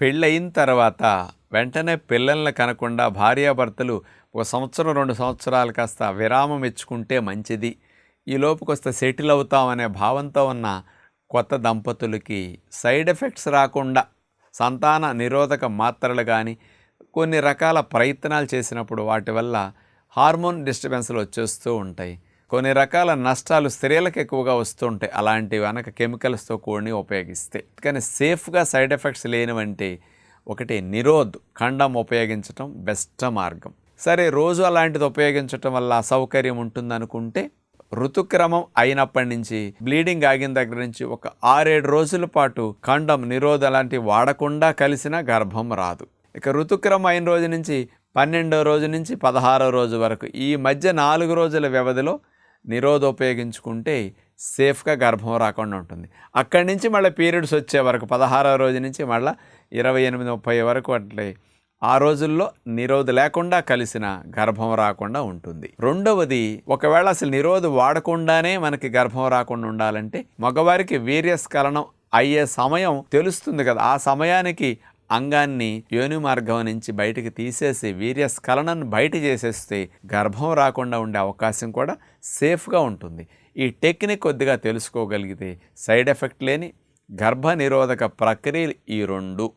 పెళ్ళయిన తర్వాత వెంటనే పిల్లల్ని కనకుండా భార్యాభర్తలు ఒక సంవత్సరం రెండు సంవత్సరాలు కాస్త విరామం ఇచ్చుకుంటే మంచిది. ఈ లోపుకొస్తే సెటిల్ అవుతామనే భావంతో ఉన్న కొత్త దంపతులకి సైడ్ ఎఫెక్ట్స్ రాకుండా సంతాన నిరోధక మాత్రలు కానీ కొన్ని రకాల ప్రయత్నాలు చేసినప్పుడు వాటి వల్ల హార్మోన్ డిస్టర్బెన్స్లు వచ్చేస్తూ ఉంటాయి. కొన్ని రకాల నష్టాలు స్త్రీలకు ఎక్కువగా వస్తుంటాయి. అలాంటివి వెనక కెమికల్స్తో కూడి ఉపయోగిస్తే. కానీ సేఫ్గా సైడ్ ఎఫెక్ట్స్ లేనివంటి ఒకటి నిరోధ్ ఖండం ఉపయోగించటం బెస్ట్ మార్గం. సరే రోజు అలాంటిది ఉపయోగించటం వల్ల అసౌకర్యం ఉంటుందనుకుంటే ఋతుక్రమం అయినప్పటి నుంచి బ్లీడింగ్ ఆగిన దగ్గర నుంచి ఒక ఆరేడు రోజుల పాటు ఖండం నిరోధ లాంటివి వాడకుండా కలిసిన గర్భం రాదు. ఇక ఋతుక్రమం అయిన రోజు నుంచి పన్నెండో రోజు నుంచి పదహారో రోజు వరకు ఈ మధ్య నాలుగు రోజుల వ్యవధిలో నిరోధ ఉపయోగించుకుంటే సేఫ్గా గర్భం రాకుండా ఉంటుంది. అక్కడి నుంచి మళ్ళీ పీరియడ్స్ వచ్చే వరకు పదహారో రోజు నుంచి మళ్ళీ ఇరవై ఎనిమిది ముప్పై వరకు అట్లే ఆ రోజుల్లో నిరోధ లేకుండా కలిసిన గర్భం రాకుండా ఉంటుంది. రెండవది ఒకవేళ అసలు నిరోధ వాడకుండానే మనకి గర్భం రాకుండా ఉండాలంటే మగవారికి వీర్యస్ఖలనం అయ్యే సమయం తెలుస్తుంది కదా. ఆ సమయానికి అంగాన్ని యోని మార్గం నుంచి బయటికి తీసేసి వీర్యస్ఖలనను బయట చేసేస్తే గర్భం రాకుండా ఉండే అవకాశం కూడా సేఫ్గా ఉంటుంది. ఈ టెక్నిక్ కొద్దిగా తెలుసుకోగలిగితే సైడ్ ఎఫెక్ట్ లేని గర్భ నిరోధక ప్రక్రియలు ఈ రెండు.